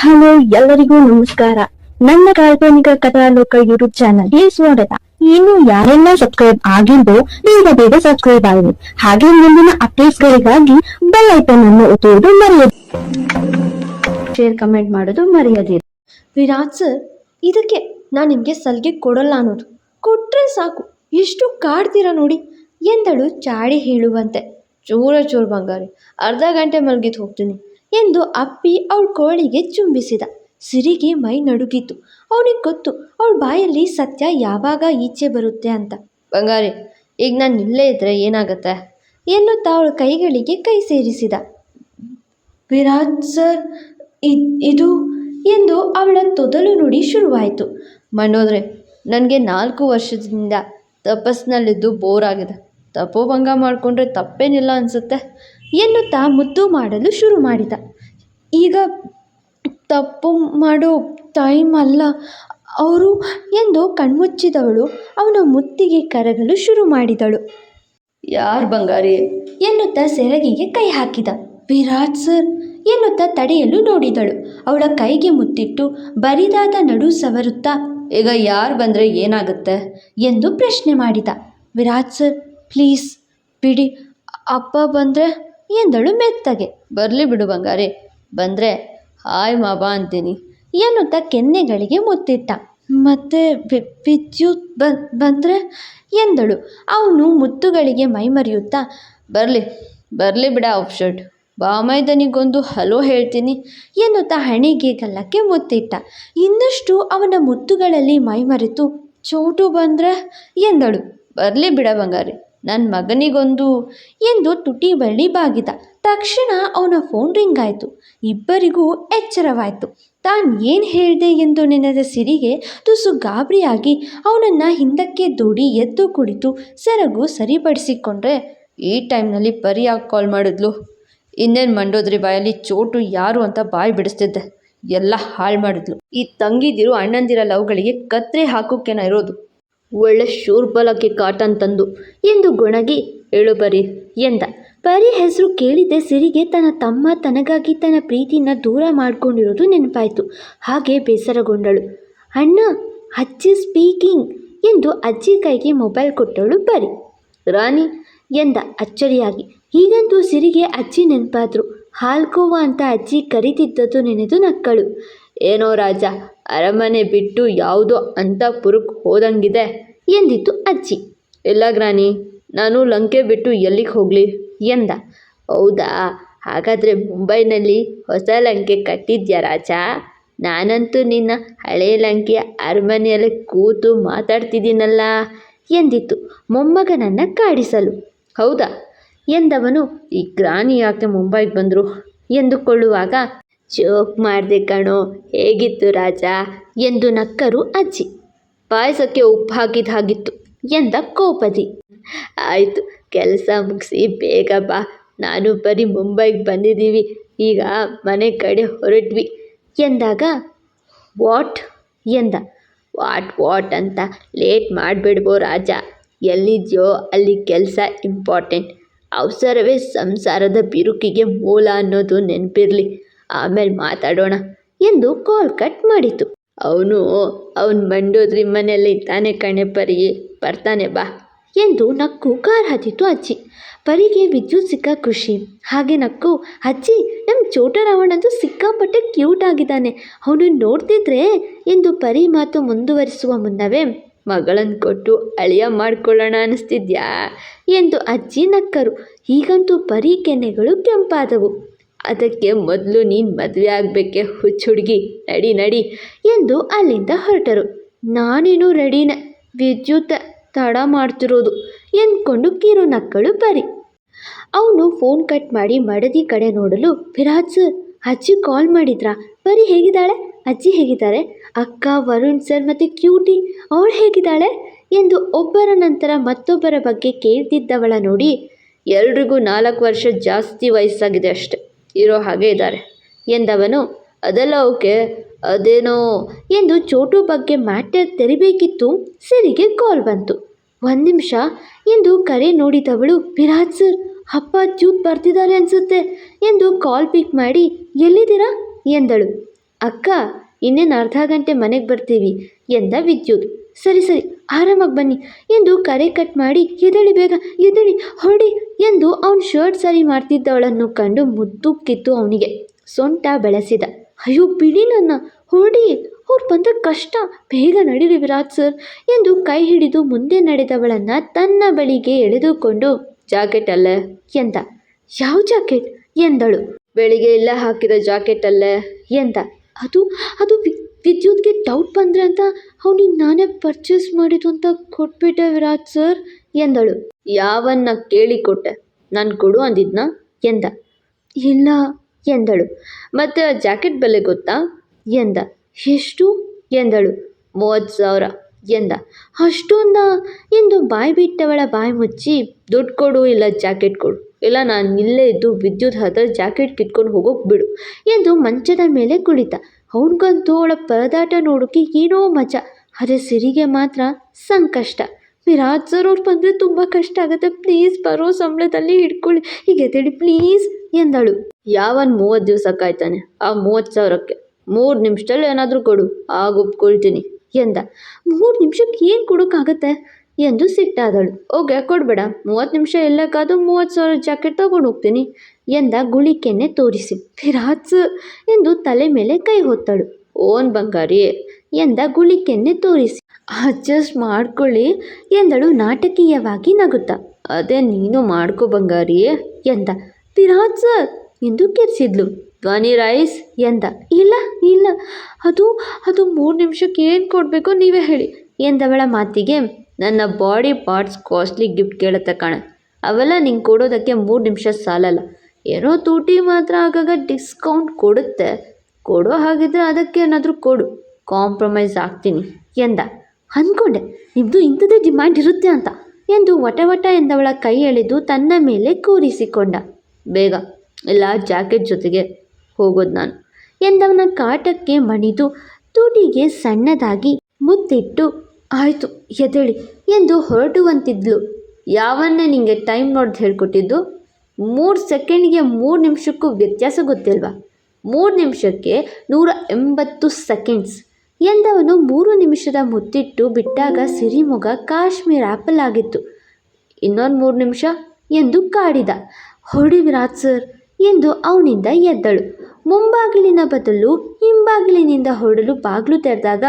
Hello, ಎಲ್ಲರಿಗೂ ನಮಸ್ಕಾರ. ನನ್ನ ಕಾಲ್ಪನಿಕ ಕಥಾಲೋಕ ಯೂಟ್ಯೂಬ್ ಚಾನಲ್ಗೆ ಸ್ವಾಗತ. ಇನ್ನು ಯಾರೆಲ್ಲ ಸಬ್ಸ್ಕ್ರೈಬ್ ಆಗಿದ್ದು ಬೇಗ ಬೇಗ ಸಬ್ಸ್ಕ್ರೈಬ್ ಆಗಿದೆ ಹಾಗೆ ಮುಂದಿನ ಅಪ್ಡೇಟ್ಸ್ ಗಳಿಗಾಗಿ ಬೆಲ್ ಐಕನ್ ಅನ್ನು ಒತ್ತುವುದು ಮರೆಯದು ಶೇರ್ ಕಮೆಂಟ್ ಮಾಡೋದು ಮರೆಯದಿರಿ. ವಿರಾಟ್ ಸರ್ ಇದಕ್ಕೆ ನಾನು ನಿಮಗೆ ಸಲಿಗೆ ಕೊಡಲ್ಲ ಅನ್ನೋದು. ಕೊಟ್ರೆ ಸಾಕು. ಎಷ್ಟು ಕಾಡ್ತೀರಾ ನೋಡಿ. ಎಂದಳು ಚಾಡಿ ಹೇಳುವಂತೆ. ಚೂರ ಚೂರು ಬಂಗಾರಿ. ಅರ್ಧ ಗಂಟೆ ಮಲಗಿದ್ದು ಹೋಗ್ತೀನಿ. ಎಂದು ಅಪ್ಪಿ ಅವಳ ಕೋಳಿಗೆ ಚುಂಬಿಸಿದ. ಸಿರಿಗೆ ಮೈ ನಡುಗಿತು. ಅವನಿಗೆ ಗೊತ್ತು ಅವಳ ಬಾಯಲ್ಲಿ ಸತ್ಯ ಯಾವಾಗ ಈಚೆ ಬರುತ್ತೆ ಅಂತ. ಬಂಗಾರಿ ಈಗ ನಾನು ಇಲ್ಲೇ ಇದ್ದರೆ ಏನಾಗತ್ತೆ? ಎನ್ನುತ್ತಾ ಅವಳ ಕೈಗಳಿಗೆ ಕೈ ಸೇರಿಸಿದ. ವಿರಾಜ್ ಸರ್ ಇದು? ಎಂದು ಅವಳ ತೊದಲು ನುಡಿ ಶುರುವಾಯಿತು. ಮಣ್ಣೋದ್ರೆ ನನಗೆ ನಾಲ್ಕು ವರ್ಷದಿಂದ ತಪಸ್ಸಿನಲ್ಲಿದ್ದು ಬೋರ್ ಆಗಿದೆ ತಪೋಭಂಗ ಮಾಡಿಕೊಂಡ್ರೆ ತಪ್ಪೇನಿಲ್ಲ ಅನಿಸುತ್ತೆ. ಎನ್ನುತ್ತಾ ಮುದ್ದು ಮಾಡಲು ಶುರು ಮಾಡಿದ. ಈಗ ತಪ್ಪು ಮಾಡೋ ಟೈಮ್ ಅಲ್ಲ ಅವರು ಎಂದು ಕಣ್ಮುಚ್ಚಿದವಳು ಅವನ ಮುತ್ತಿಗೆ ಕರಗಲು ಶುರು ಮಾಡಿದಳು. ಯಾರು ಬಂಗಾರಿ? ಎನ್ನುತ್ತಾ ಸೆರಗಿಗೆ ಕೈ ಹಾಕಿದ. ವಿರಾಟ್ ಸರ್ ಎನ್ನುತ್ತಾ ತಡೆಯಲು ನೋಡಿದಳು. ಅವಳ ಕೈಗೆ ಮುತ್ತಿಟ್ಟು ಬರಿದಾದ ನಡು ಸವರುತ್ತಾ ಈಗ ಯಾರು ಬಂದರೆ ಏನಾಗುತ್ತೆ? ಎಂದು ಪ್ರಶ್ನೆ ಮಾಡಿದ. ವಿರಾಟ್ ಸರ್ ಪ್ಲೀಸ್ ಬಿಡಿ ಅಪ್ಪ ಬಂದರೆ ಎಂದಳು ಮೆತ್ತಗೆ. ಬರಲಿ ಬಿಡು ಬಂಗಾರಿ. ಬಂದರೆ, ಹಾಯ್ ಮಾಬಾ ಅಂತೀನಿ. ಎನ್ನುತ್ತಾ ಕೆನ್ನೆಗಳಿಗೆ ಮುತ್ತಿಟ್ಟ. ಮತ್ತೆ ವಿದ್ಯುತ್ ಬಂದರೆ? ಎಂದಳು. ಅವನು ಮುತ್ತುಗಳಿಗೆ ಮೈಮರೆಯುತ್ತಾ, ಬರಲಿ ಬರಲಿ ಬಿಡ ಆಫ್ಶರ್ಟ್ ಬಾಮೈದನಿಗೊಂದು ಹಲೋ ಹೇಳ್ತೀನಿ ಎನ್ನುತ್ತಾ ಹಣೆಗೆ ಗಲ್ಲಕ್ಕೆ ಮುತ್ತಿಟ್ಟ. ಇನ್ನಷ್ಟು ಅವನ ಮುತ್ತುಗಳಲ್ಲಿ ಮೈಮರೆತು, ಚೋಟು ಬಂದರೆ? ಎಂದಳು. ಬರಲಿ ಬಿಡ ಬಂಗಾರಿ. ನನ್ನ ಮಗನಿಗೊಂದು ಎಂದು ತುಟಿ ಬಳ್ಳಿ ಬಾಗಿದ. ತಕ್ಷಣ ಅವನ ಫೋನ್ ರಿಂಗ್ ಆಯಿತು. ಇಬ್ಬರಿಗೂ ಎಚ್ಚರವಾಯಿತು. ತಾನು ಏನು ಹೇಳಿದೆ ಎಂದು ನೆನೆದ ಸಿರಿಗೆ ತುಸು ಗಾಬರಿಯಾಗಿ ಅವನನ್ನು ಹಿಂದಕ್ಕೆ ದೂಡಿ ಎದ್ದು ಕುಳಿತು ಸೆರಗು ಸರಿಪಡಿಸಿಕೊಂಡ್ರೆ, ಈ ಟೈಮ್ನಲ್ಲಿ ಪರಿ ಯಾಕೆ ಕಾಲ್ ಮಾಡಿದ್ಲು. ಇನ್ನೇನು ಮಂಡೋದ್ರಿ ಬಾಯಲ್ಲಿ ಚೋಟು ಯಾರು ಅಂತ ಬಾಯಿ ಬಿಡಿಸ್ತಿದ್ದೆ. ಎಲ್ಲ ಹಾಳು ಮಾಡಿದ್ಲು. ಈ ತಂಗಿದಿರು ಅಣ್ಣಂದಿರ ಲವ್ಗಳಿಗೆ ಕತ್ರೆ ಹಾಕೋಕೆನ ಇರೋದು. ಒಳ್ಳೆ ಶೂರ್ಬಲಕ್ಕೆ ಕಾಟನ್ ತಂದು ಎಂದು ಗೊಣಗಿ ಹೇಳು ಬರಿ ಎಂದ. ಪರಿ ಹೆಸರು ಕೇಳಿದ್ದೆ ಸಿರಿಗೆ ತನ್ನ ತಮ್ಮ ತನಗಾಗಿ ತನ್ನ ಪ್ರೀತಿನ ದೂರ ಮಾಡಿಕೊಂಡಿರೋದು ನೆನಪಾಯಿತು. ಹಾಗೆ ಬೇಸರಗೊಂಡಳು. ಅಣ್ಣ, ಅಜ್ಜಿ ಸ್ಪೀಕಿಂಗ್ ಎಂದು ಅಜ್ಜಿ ಕೈಗೆ ಮೊಬೈಲ್ ಕೊಟ್ಟಳು ಪರಿ ರಾಣಿ ಎಂದ ಅಚ್ಚರಿಯಾಗಿ. ಹೀಗಂತೂ ಸಿರಿಗೆ ಅಜ್ಜಿ ನೆನಪಾದ್ರು. ಹಾಲ್ಕೋವಾ ಅಂತ ಅಜ್ಜಿ ಕರೀತಿದ್ದದ್ದು ನೆನೆದು ನಕ್ಕಳು. ಏನೋ ರಾಜ ಅರಮನೆ ಬಿಟ್ಟು ಯಾವುದೋ ಅಂತಃಪುರಕ್ಕೆ ಹೋದಂಗಿದೆ ಎಂದಿತ್ತು ಅಜ್ಜಿ. ಇಲ್ಲ ಗ್ರಾನಿ, ನಾನು ಲಂಕೆ ಬಿಟ್ಟು ಎಲ್ಲಿಗೆ ಹೋಗಲಿ ಎಂದ. ಹೌದಾ? ಹಾಗಾದರೆ ಮುಂಬೈನಲ್ಲಿ ಹೊಸ ಲಂಕೆ ಕಟ್ಟಿದ್ಯಾ ರಾಜ? ನಾನಂತೂ ನಿನ್ನ ಹಳೆ ಲಂಕೆಯ ಅರಮನೆಯಲ್ಲಿ ಕೂತು ಮಾತಾಡ್ತಿದ್ದೀನಲ್ಲ ಎಂದಿತ್ತು ಮೊಮ್ಮಗನನ್ನು ಕಾಡಿಸಲು. ಹೌದಾ? ಎಂದವನು, ಈ ಗ್ರಾನಿ ಯಾಕೆ ಮುಂಬೈಗೆ ಬಂದರು? ಎಂದುಕೊಳ್ಳುವಾಗ ಜೋಕ್ ಮಾಡಿದೆ ಕಣೋ, ಹೇಗಿತ್ತು ರಾಜ? ಎಂದು ನಕ್ಕರು ಅಜ್ಜಿ. ಪಾಯಸಕ್ಕೆ ಉಪ್ಪು ಹಾಕಿದ ಹಾಗಿತ್ತು ಎಂದ ಕೋಪದಿ ಆಯಿತು, ಕೆಲಸ ಮುಗಿಸಿ ಬೇಗ ಬಾ. ನಾನು ಬರೀ ಮುಂಬೈಗೆ ಬಂದಿದ್ದೀವಿ ಈಗ ಮನೆ ಕಡೆ ಹೊರಟ್ವಿ ಎಂದಾಗ, ವಾಟ್? ಎಂದ, ವಾಟ್ ವಾಟ್ ಅಂತ ಲೇಟ್ ಮಾಡಿಬಿಡ್ಬೋ ರಾಜ. ಎಲ್ಲಿದೆಯೋ ಅಲ್ಲಿ ಕೆಲಸ ಇಂಪಾರ್ಟೆಂಟ್. ಅವಸರವೇ ಸಂಸಾರದ ಬಿರುಕಿಗೆ ಮೂಲ ಅನ್ನೋದು ನೆನಪಿರಲಿ. ಆಮೇಲೆ ಮಾತಾಡೋಣ ಎಂದು ಕಾಲ್ ಕಟ್ ಮಾಡಿತು. ಅವನು, ಅವನ ಮಂಡೋದ್ರಿ ಮನೆಯಲ್ಲಿ ಇದ್ದಾನೆ ಕಣೆ ಪರಿ, ಬರ್ತಾನೆ ಬಾ ಎಂದು ನಕ್ಕು ಕಾರ್ ಹತ್ತಿತು ಅಜ್ಜಿ. ಪರಿಗೆ ವಿದ್ಯುತ್ ಸಿಕ್ಕ ಖುಷಿ. ಹಾಗೆ ನಕ್ಕು, ಅಜ್ಜಿ ನಮ್ಮ ಚೋಟ ರಾವಣಂತೂ ಸಿಕ್ಕಾಪಟ್ಟೆ ಕ್ಯೂಟ್ ಆಗಿದ್ದಾನೆ. ಅವನು ನೋಡ್ತಿದ್ರೆ? ಎಂದು ಪರಿ ಮಾತು ಮುಂದುವರಿಸುವ ಮುನ್ನವೇ ಮಗಳನ್ನು ಕೊಟ್ಟು ಅಳಿಯ ಮಾಡ್ಕೊಳ್ಳೋಣ ಅನಿಸ್ತಿದ್ಯಾ? ಎಂದು ಅಜ್ಜಿ ನಕ್ಕರು. ಈಗಂತೂ ಪರಿ ಕೆನ್ನೆಗಳು ಕೆಂಪಾದವು. ಅದಕ್ಕೆ ಮೊದಲು ನೀನು ಮದುವೆ ಆಗಬೇಕೆ, ಹುಚ್ಚು ಹುಡುಗಿ. ನಡಿ ನಡಿ ಎಂದು ಅಲ್ಲಿಂದ ಹೊರಟರು. ನಾನೇನು ರೆಡಿನ ವಿದ್ಯುತ್ ತಡ ಮಾಡ್ತಿರೋದು ಎಂದ್ಕೊಂಡು ಕಿರು ನಕ್ಕಳು ಬರಿ. ಅವನು ಫೋನ್ ಕಟ್ ಮಾಡಿ ಮಡದಿ ಕಡೆ ನೋಡಲು ವಿರಾಜ್ ಸರ್ ಅಜ್ಜಿ ಕಾಲ್ ಮಾಡಿದ್ರಾ? ಬರೀ ಹೇಗಿದ್ದಾಳೆ? ಅಜ್ಜಿ ಹೇಗಿದ್ದಾರೆ? ಅಕ್ಕ, ವರುಣ್ ಸರ್ ಮತ್ತು ಕ್ಯೂಟಿ ಅವಳು ಹೇಗಿದ್ದಾಳೆ? ಎಂದು ಒಬ್ಬರ ನಂತರ ಮತ್ತೊಬ್ಬರ ಬಗ್ಗೆ ಕೇಳ್ತಿದ್ದವಳ ನೋಡಿ, ಎಲ್ರಿಗೂ ನಾಲ್ಕು ವರ್ಷ ಜಾಸ್ತಿ ವಯಸ್ಸಾಗಿದೆ ಅಷ್ಟೆ. ಇರೋ ಹಾಗೆ ಇದ್ದಾರೆ. ಎಂದವನು ಅದೆಲ್ಲ ಓಕೆ ಅದೇನೋ? ಎಂದು ಚೋಟು ಬಗ್ಗೆ ಮ್ಯಾಟರ್ ತೆರಿಬೇಕಿತ್ತು, ಸಿರಿಗೆ ಕಾಲ್ ಬಂತು. ಒಂದು ನಿಮಿಷ, ಎಂದು ಕರೆ ನೋಡಿದವಳು, ವಿರಾಜ್ ಸರ್, ಅಪ್ಪ ಚೂತ್ ಬರ್ತಿದ್ದಾರೆ ಅನಿಸುತ್ತೆ, ಎಂದು ಕಾಲ್ ಪಿಕ್ ಮಾಡಿ, ಎಲ್ಲಿದ್ದೀರಾ? ಎಂದಳು. ಅಕ್ಕ, ಇನ್ನೇನು ಅರ್ಧ ಗಂಟೆ ಮನೆಗೆ ಬರ್ತೀವಿ, ಎಂದ ವಿದ್ಯುತ್. ಸರಿ ಸರಿ ಆರಾಮಾಗಿ ಬನ್ನಿ ಎಂದು ಕರೆ ಕಟ್ ಮಾಡಿ ಎದಳಿ ಬೇಗ ಎದಳಿ ಹೊಡಿ ಎಂದು ಅವನ ಶರ್ಟ್ ಸರಿ ಮಾಡ್ತಿದ್ದವಳನ್ನು ಕಂಡು ಮುದ್ದು ಅವನಿಗೆ. ಸೊಂಟ ಬೆಳೆಸಿದ. ಅಯ್ಯೋ ಬಿಡಿ ನನ್ನ, ಹೊಡಿ, ಅವ್ರು ಬಂದರೆ ಕಷ್ಟ, ಬೇಗ ನಡೀರಿ ವಿರಾಟ್ ಸರ್ ಎಂದು ಕೈ ಹಿಡಿದು ಮುಂದೆ ನಡೆದವಳನ್ನು ತನ್ನ ಬಳಿಗೆ ಎಳೆದುಕೊಂಡು, ಜಾಕೆಟ್ ಅಲ್ಲ ಎಂದ. ಯಾವ ಜಾಕೆಟ್? ಎಂದಳು. ಬೆಳಿಗ್ಗೆ ಇಲ್ಲ ಹಾಕಿದ ಜಾಕೆಟ್ ಅಲ್ಲ ಎಂದ. ಅದು ಅದು ವಿದ್ಯುತ್ಗೆ ಡೌಟ್ ಬಂದರೆ ಅಂತ ಅವನಿಗೆ ನಾನೇ ಪರ್ಚೇಸ್ ಮಾಡಿದ್ದು ಅಂತ ಕೊಟ್ಬಿಟ್ಟೆ ವಿರಾಟ್ ಸರ್ ಎಂದಳು. ಯಾವನ್ನ ಕೇಳಿಕೊಟ್ಟೆ ನಾನು ಕೊಡು ಅಂದಿದ್ನ ಎಂದ. ಇಲ್ಲ ಎಂದಳು. ಮತ್ತು ಜಾಕೆಟ್ ಬೆಲೆ ಗೊತ್ತಾ? ಎಂದ. ಎಷ್ಟು? ಎಂದಳು. ಮೂವತ್ತು ಸಾವಿರ ಎಂದ. ಅಷ್ಟೊಂದ? ಎಂದು ಬಾಯಿ ಬಿಟ್ಟವಳ ಬಾಯಿ ಮುಚ್ಚಿ, ದುಡ್ಡು ಕೊಡು ಇಲ್ಲ ಜಾಕೆಟ್ ಕೊಡು. ಇಲ್ಲ, ನಾನು ಇಲ್ಲೇ ಇದ್ದು ವಿದ್ಯುತ್ ಹತ್ರ ಜಾಕೆಟ್ ಕಿತ್ಕೊಂಡು ಹೋಗೋಕೆ ಬಿಡು ಎಂದು ಮಂಚದ ಮೇಲೆ ಕುಳಿತ. ಅವನಿಗಂತೂ ಅವಳ ಪರದಾಟ ನೋಡೋಕೆ ಏನೋ ಮಜಾ. ಆದರೆ ಸಿರಿಗೆ ಮಾತ್ರ ಸಂಕಷ್ಟ. ವಿರಾಟ್ ಸರ್ ಅವ್ರು ಬಂದರೆ ತುಂಬ ಕಷ್ಟ ಆಗುತ್ತೆ. ಪ್ಲೀಸ್ ಬರೋ ಸಂಬಳದಲ್ಲಿ ಹಿಡ್ಕೊಳ್ಳಿ. ಈಗ ಎದ್ದೇಳಿ, ಪ್ಲೀಸ್ ಎಂದಳು. ಯಾವನ್ ಮೂವತ್ತು ದಿವಸ ಕಾಯ್ತಾನೆ? ಆ ಮೂವತ್ತು ಸಾವಿರಕ್ಕೆ. ಮೂರು ನಿಮಿಷದಲ್ಲಿ ಏನಾದರೂ ಕೊಡು. ಆಗ ಒಪ್ಕೊಳ್ತೀನಿ ಎಂದ. ಮೂರು ನಿಮಿಷಕ್ಕೆ ಏನು ಕೊಡೋಕ್ಕಾಗತ್ತೆ ಎಂದು ಸಿಟ್ಟಾದಳು. ಓಕೆ ಕೊಡಬೇಡ. ಮೂವತ್ತು ನಿಮಿಷ ಎಲ್ಲಕ್ಕಾದ್ರೂ ಮೂವತ್ತು ಸಾವಿರ ಜಾಕೆಟ್ ತಗೊಂಡು ಹೋಗ್ತೀನಿ ಎಂದ ಗುಳಿಕೆನ್ನೆ ತೋರಿಸಿ. ಫಿರಾಜ್ ಎಂದು ತಲೆ ಮೇಲೆ ಕೈ ಹೊತ್ತಳು. ಓನ್ ಬಂಗಾರಿ ಎಂದ ಗುಳಿಕೆನ್ನೆ ತೋರಿಸಿ. ಅಡ್ಜಸ್ಟ್ ಮಾಡ್ಕೊಳ್ಳಿ ಎಂದಳು ನಾಟಕೀಯವಾಗಿ ನಗುತ್ತಾ. ಅದೇ ನೀನು ಮಾಡ್ಕೋ ಬಂಗಾರಿ ಎಂದ ಫಿರಾಜ್ ಸರ್ ಎಂದು ಕೆರೆಸಿದ್ಲು. ಧ್ವನಿ ರೈಸ್ ಎಂದ. ಇಲ್ಲ ಇಲ್ಲ. ಅದು ಅದು ಮೂರು ನಿಮಿಷಕ್ಕೆ ಏನು ಕೊಡಬೇಕು ನೀವೇ ಹೇಳಿ ಎಂದವಳ ಮಾತಿಗೆ ನನ್ನ ಬಾಡಿ ಪಾರ್ಟ್ಸ್ ಕಾಸ್ಟ್ಲಿ ಗಿಫ್ಟ್ ಕೇಳುತ್ತೆ ಕಾಣ. ಅವೆಲ್ಲ ನಿಂಗೆ ಕೊಡೋದಕ್ಕೆ ಮೂರು ನಿಮಿಷ ಸಾಲಲ್ಲ. ಏನೋ ತೂಟಿ ಮಾತ್ರ ಆಗಾಗ ಡಿಸ್ಕೌಂಟ್ ಕೊಡುತ್ತೆ. ಕೊಡೋ ಹಾಗಿದ್ರೆ ಅದಕ್ಕೆ ಏನಾದರೂ ಕೊಡು. ಕಾಂಪ್ರಮೈಸ್ ಆಗ್ತೀನಿ ಎಂದ. ಅಂದ್ಕೊಂಡೆ ನಿಮ್ಮದು ಇಂಥದ್ದೇ ಡಿಮ್ಯಾಂಡ್ ಇರುತ್ತೆ ಅಂತ. ಎಂದು ವಟ ವಟ ಎಂದವಳ ಕೈ ಎಳೆದು ತನ್ನ ಮೇಲೆ ಕೂರಿಸಿಕೊಂಡ. ಬೇಗ ಇಲ್ಲ ಜಾಕೆಟ್ ಜೊತೆಗೆ ಹೋಗೋದು ನಾನು ಎಂದವನ ಕಾಟಕ್ಕೆ ಮಣಿದು ತುಟಿಗೆ ಸಣ್ಣದಾಗಿ ಮುತ್ತಿಟ್ಟು ಆಯಿತು, ಎದ್ದೇಳಿ ಎಂದು ಹೊರಟುವಂತಿದ್ಲು. ಯಾವನ್ನೇ ನಿಮಗೆ ಟೈಮ್ ನೋಡ್ದು ಹೇಳ್ಕೊಟ್ಟಿದ್ದು? ಮೂರು ಸೆಕೆಂಡ್ಗೆ ಮೂರು ನಿಮಿಷಕ್ಕೂ ವ್ಯತ್ಯಾಸ ಗೊತ್ತಿಲ್ವಾ? ಮೂರು ನಿಮಿಷಕ್ಕೆ ನೂರ ಎಂಬತ್ತು ಸೆಕೆಂಡ್ಸ್ ಎಂದವನು ಮೂರು ನಿಮಿಷದ ಮುತ್ತಿಟ್ಟು ಬಿಟ್ಟಾಗ ಸಿರಿಮೊಗ ಕಾಶ್ಮೀರ್ ಆ್ಯಪಲ್ ಆಗಿತ್ತು. ಇನ್ನೊಂದು ಮೂರು ನಿಮಿಷ ಎಂದು ಕಾಡಿದ. ಹೊಡಿ ವಿರಾಜ್ ಸರ್ ಎಂದು ಅವನಿಂದ ಎದ್ದಳು. ಮುಂಬಾಗಿಲಿನ ಬದಲು ಹಿಂಬಾಗಿಲಿನಿಂದ ಹೊರಡಲು ಬಾಗಿಲು ತೆರೆದಾಗ,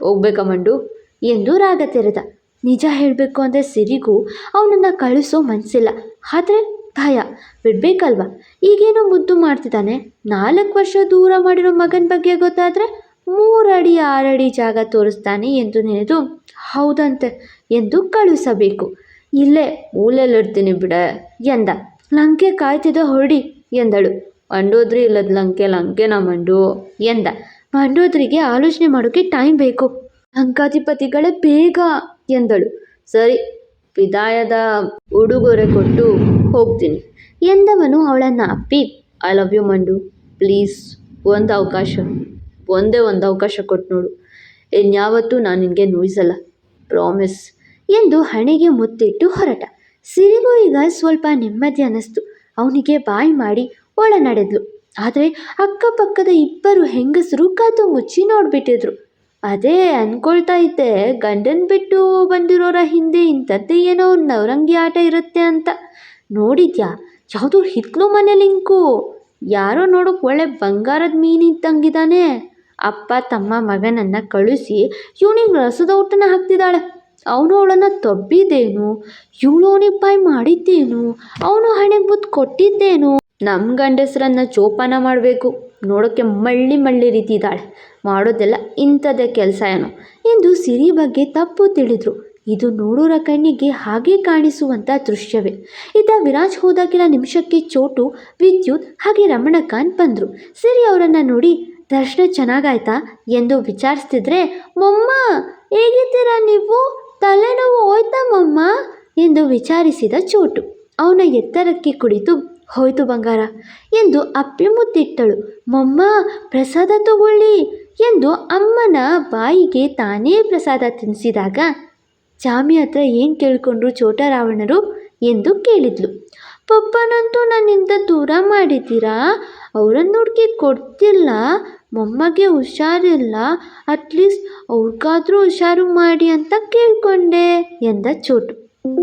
ಹೋಗ್ಬೇಕಾ ಮಂಡು ಎಂದು ರಾಗ ತೆರೆದ. ನಿಜ ಹೇಳಬೇಕು ಅಂದರೆ ಸಿರಿಗೂ ಅವನನ್ನು ಕಳಿಸೋ ಮನಸ್ಸಿಲ್ಲ ಆದರೆ ಭಯ, ಬಿಡಬೇಕಲ್ವ? ಈಗೇನೋ ಮುದ್ದು ಮಾಡ್ತಿದ್ದಾನೆ. ನಾಲ್ಕು ವರ್ಷ ದೂರ ಮಾಡಿರೋ ಮಗನ ಬಗ್ಗೆ ಗೊತ್ತಾದರೆ ಮೂರಡಿ, ಆರಡಿ ಜಾಗ ತೋರಿಸ್ತಾನೆ ಎಂದು ನೆನೆದು, ಹೌದಂತೆ, ಎಂದು ಕಳುಹಿಸಬೇಕು. ಇಲ್ಲೇ ಮೂಲೆಯಲ್ಲಿರ್ತೀನಿ ಬಿಡ ಎಂದ. ಲಂಕೆ ಕಾಯ್ತಿದ್ದ ಹೊರಡಿ ಎಂದಳು. ಮಂಡೋದ್ರಿ ಇಲ್ಲದ ಲಂಕೆ ನಾ ಮಂಡು ಎಂದ. ಮಂಡೋದ್ರಿಗೆ ಆಲೋಚನೆ ಮಾಡೋಕ್ಕೆ ಟೈಮ್ ಬೇಕು. ಲಂಕಾಧಿಪತಿಗಳೇ ಬೇಗ ಎಂದಳು. ಸರಿ, ವಿದಾಯದ ಉಡುಗೊರೆ ಕೊಟ್ಟು ಹೋಗ್ತೀನಿ ಎಂದವನು ಅವಳನ್ನು ಅಪ್ಪಿ. ಐ ಲವ್ ಯು ಮಂಡು. ಪ್ಲೀಸ್, ಒಂದು ಅವಕಾಶ, ಒಂದೇ ಒಂದು ಅವಕಾಶ ಕೊಟ್ಟು ನೋಡು. ಇನ್ಯಾವತ್ತೂ ನಾನು ನಿನಗೆ ನೋಯಿಸಲ್ಲ ಪ್ರಾಮಿಸ್ ಎಂದು ಹಣೆಗೆ ಮುತ್ತಿಟ್ಟು ಹೊರಟ. ಸಿರಿಗೂ ಈಗ ಸ್ವಲ್ಪ ನೆಮ್ಮದಿ ಅನ್ನಿಸ್ತು. ಅವನಿಗೆ ಬಾಯಿ ಮಾಡಿ ಒಳ ನಡೆದ್ಲು ಆದರೆ ಅಕ್ಕಪಕ್ಕದ ಇಬ್ಬರು ಹೆಂಗಸರು ಕದ್ದು ಮುಚ್ಚಿ ನೋಡ್ಬಿಟ್ಟಿದ್ರು. ಅದೇ ಅನ್ಕೊಳ್ತಾ ಇದ್ದೆ, ಗಂಡನ್ ಬಿಟ್ಟು ಬಂದಿರೋರ ಹಿಂದೆ ಇಂಥದ್ದೇ ಏನೋ ನವರಂಗಿ ಆಟ ಇರುತ್ತೆ ಅಂತ. ನೋಡಿದ್ಯಾ? ಯಾವುದೋ ಹಿತ್ಲು ಮನೆ ಲಿಂಕು. ಯಾರೋ ನೋಡೋಕೆ ಒಳ್ಳೆ ಬಂಗಾರದ ಮೀನಿದ್ದಂಗಿದ್ದಾನೆ ಅಪ್ಪ ತಮ್ಮ ಮಗನನ್ನು ಕಳಿಸಿ ಇವನಿಗೆ ರಸದ ಊಟನ ಹಾಕ್ತಿದ್ದಾಳೆ. ಅವನು ಅವಳನ್ನ ತಬ್ಬಿದ್ದೇನು? ಇವಳು ಅವನಿಗೆ ಬಾಯ್ ಮಾಡಿದ್ದೇನು? ಅವನು ಹಣೆಗೆ ಬುದ್ದು ಕೊಟ್ಟಿದ್ದೇನು? ನಮ್ಮ ಗಂಡಸರನ್ನ ಜೋಪಾನ ಮಾಡಬೇಕು. ನೋಡೋಕ್ಕೆ ಮಳ್ಳಿ ಮಳ್ಳಿ ರೀತಿ ಇದ್ದಾಳೆ. ಮಾಡೋದೆಲ್ಲ ಇಂಥದ್ದೇ ಕೆಲಸ ಏನು. ಎಂದು ಸಿರಿ ಬಗ್ಗೆ ತಪ್ಪು ತಿಳಿದ್ರು. ಇದು ನೋಡೋರ ಕಣ್ಣಿಗೆ ಹಾಗೆ ಕಾಣಿಸುವಂಥ ದೃಶ್ಯವೇ. ಇತ್ತ ವಿರಾಜ್ ಹೋದಾಗಿನ ನಿಮಿಷಕ್ಕೆ ಚೋಟು, ವಿದ್ಯುತ್ ಹಾಗೆ ರಮಣಕಾಂತ್ ಬಂದರು. ಸಿರಿ ಅವರನ್ನು ನೋಡಿ, ದರ್ಶನ ಚೆನ್ನಾಗಾಯ್ತಾ? ಎಂದು ವಿಚಾರಿಸ್ತಿದ್ರೆ, ಮೊಮ್ಮ, ಹೇಗಿದ್ದೀರಾ ನೀವು? ತಲೆನೋವು ಹೋಯ್ತಾ ಮೊಮ್ಮ? ಎಂದು ವಿಚಾರಿಸಿದ ಚೋಟು. ಅವನ ಎತ್ತರಕ್ಕೆ ಕುಳಿತು ಹೋಯ್ತು ಬಂಗಾರ ಎಂದು ಅಪ್ಪಿ ಮುದ್ದಿಟ್ಟಳು ಮೊಮ್ಮ, ಪ್ರಸಾದ ತಗೊಳ್ಳಿ ಎಂದು ಅಮ್ಮನ ಬಾಯಿಗೆ ತಾನೇ ಪ್ರಸಾದ ತಿನ್ನಿಸಿದಾಗ ಜಾಮಿ ಹತ್ರ ಏನು ಕೇಳಿಕೊಂಡ್ರು ಚೋಟ ರಾವಣರು ಎಂದು ಕೇಳಿದ್ಲು. ಪಪ್ಪನಂತೂ ನನ್ನಿಂದ ದೂರ ಮಾಡಿದ್ದೀರಾ? ಅವರನ್ನು ಹುಡುಕಿ ಕೊಡ್ತಿಲ್ಲ. ಮೊಮ್ಮಗೆ ಹುಷಾರಿಲ್ಲ. ಅಟ್ಲೀಸ್ಟ್ ಅವ್ರಿಗಾದರೂ ಹುಷಾರು ಮಾಡಿ ಅಂತ ಕೇಳಿಕೊಂಡೆ ಎಂದ ಚೋಟು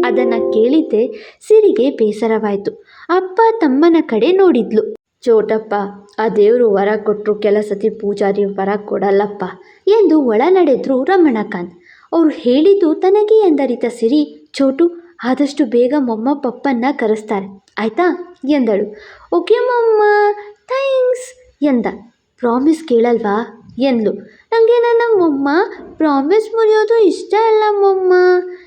ಅದನ್ನು ಕೇಳಿದ್ದೆ ಸಿರಿಗೆ ಬೇಸರವಾಯಿತು. ಅಪ್ಪ ತಮ್ಮನ ಕಡೆ ನೋಡಿದ್ಲು. ಚೋಟಪ್ಪ, ಆ ದೇವರು ವರ ಕೊಟ್ಟರು ಕೆಲ ಪೂಜಾರಿ ವರ ಕೊಡಲ್ಲಪ್ಪ ಎಂದು ಒಳ ನಡೆದ್ರು ರಮಣಕಾಂತ್. ಅವರು ಹೇಳಿದ್ದು ತನಗೆ ಎಂದರಿತ ಸಿರಿ, ಚೋಟು, ಆದಷ್ಟು ಬೇಗ ಮೊಮ್ಮ ಪಪ್ಪನ್ನ ಕರೆಸ್ತಾರೆ. ಆಯ್ತಾ? ಎಂದಳು. ಓಕೆ ಮೊಮ್ಮ, ಥ್ಯಾಂಕ್ಸ್ ಎಂದ. ಪ್ರಾಮಿಸ್ ಕೇಳಲ್ವಾ? ಎಂದ್ಲು. ನನಗೆ ನನ್ನ ಮೊಮ್ಮ ಪ್ರಾಮಿಸ್ ಮುರಿಯೋದು ಇಷ್ಟ ಅಲ್ಲ ಮೊಮ್ಮ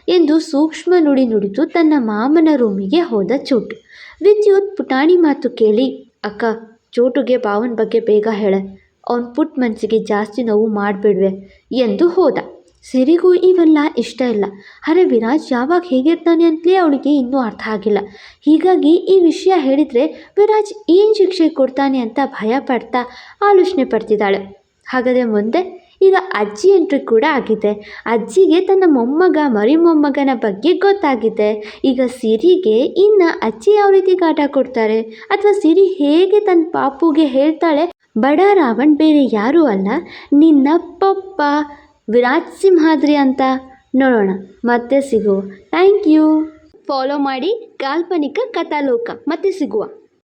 ಎಂದು ಸೂಕ್ಷ್ಮ ನುಡಿ ನುಡಿದು ತನ್ನ ಮಾಮನ ರೂಮಿಗೆ ಹೋದ ಚೋಟು. ವಿದ್ಯುತ್, ಪುಟಾಣಿ ಮಾತು ಕೇಳಿ, ಅಕ್ಕ, ಚೋಟುಗೆ ಭಾವನ ಬಗ್ಗೆ ಬೇಗ ಹೇಳೆ. ಅವನ ಪುಟ್ ಮನಸ್ಸಿಗೆ ಜಾಸ್ತಿ ನೋವು ಮಾಡಿಬಿಡ್ವೆ ಎಂದು ಹೋದ. ಸಿರಿಗೂ ಇವೆಲ್ಲ ಇಷ್ಟ ಇಲ್ಲ. ಅರೆ ವಿರಾಜ್ ಯಾವಾಗ ಹೇಗಿರ್ತಾನೆ ಅಂತಲೇ ಅವಳಿಗೆ ಇನ್ನೂ ಅರ್ಥ ಆಗಿಲ್ಲ. ಹೀಗಾಗಿ ಈ ವಿಷಯ ಹೇಳಿದರೆ ವಿರಾಜ್ ಏನು ಶಿಕ್ಷೆ ಕೊಡ್ತಾನೆ ಅಂತ ಭಯ ಪಡ್ತಾ ಆಲೋಚನೆ ಪಡ್ತಿದ್ದಾಳೆ. ಹಾಗಾದರೆ ಮುಂದೆ ಈಗ ಅಜ್ಜಿ ಎಂಟ್ರಿ ಕೂಡ ಆಗಿದೆ. ಅಜ್ಜಿಗೆ ತನ್ನ ಮೊಮ್ಮಗ ಮರಿ ಮೊಮ್ಮಗನ ಬಗ್ಗೆ ಗೊತ್ತಾಗಿದೆ. ಈಗ ಸಿರಿಗೆ ಇನ್ನು ಅಜ್ಜಿ ಯಾವ ರೀತಿ ಕಾಟ ಕೊಡ್ತಾರೆ? ಅಥವಾ ಸಿರಿ ಹೇಗೆ ತನ್ನ ಪಾಪುಗೆ ಹೇಳ್ತಾಳೆ? ಬಡ ರಾವಣ್ ಬೇರೆ ಯಾರೂ ಅಲ್ಲ. ನಿನ್ನ ಪಪ್ಪ ವಿರಾಜ್ ಸಿಂಹಾದ್ರಿ ಅಂತ. ನೋಡೋಣ, ಮತ್ತೆ ಸಿಗುವ. Thank you. ಫಾಲೋ ಮಾಡಿ ಕಾಲ್ಪನಿಕ ಕಥಾಲೋಕ, ಮತ್ತೆ ಸಿಗುವ.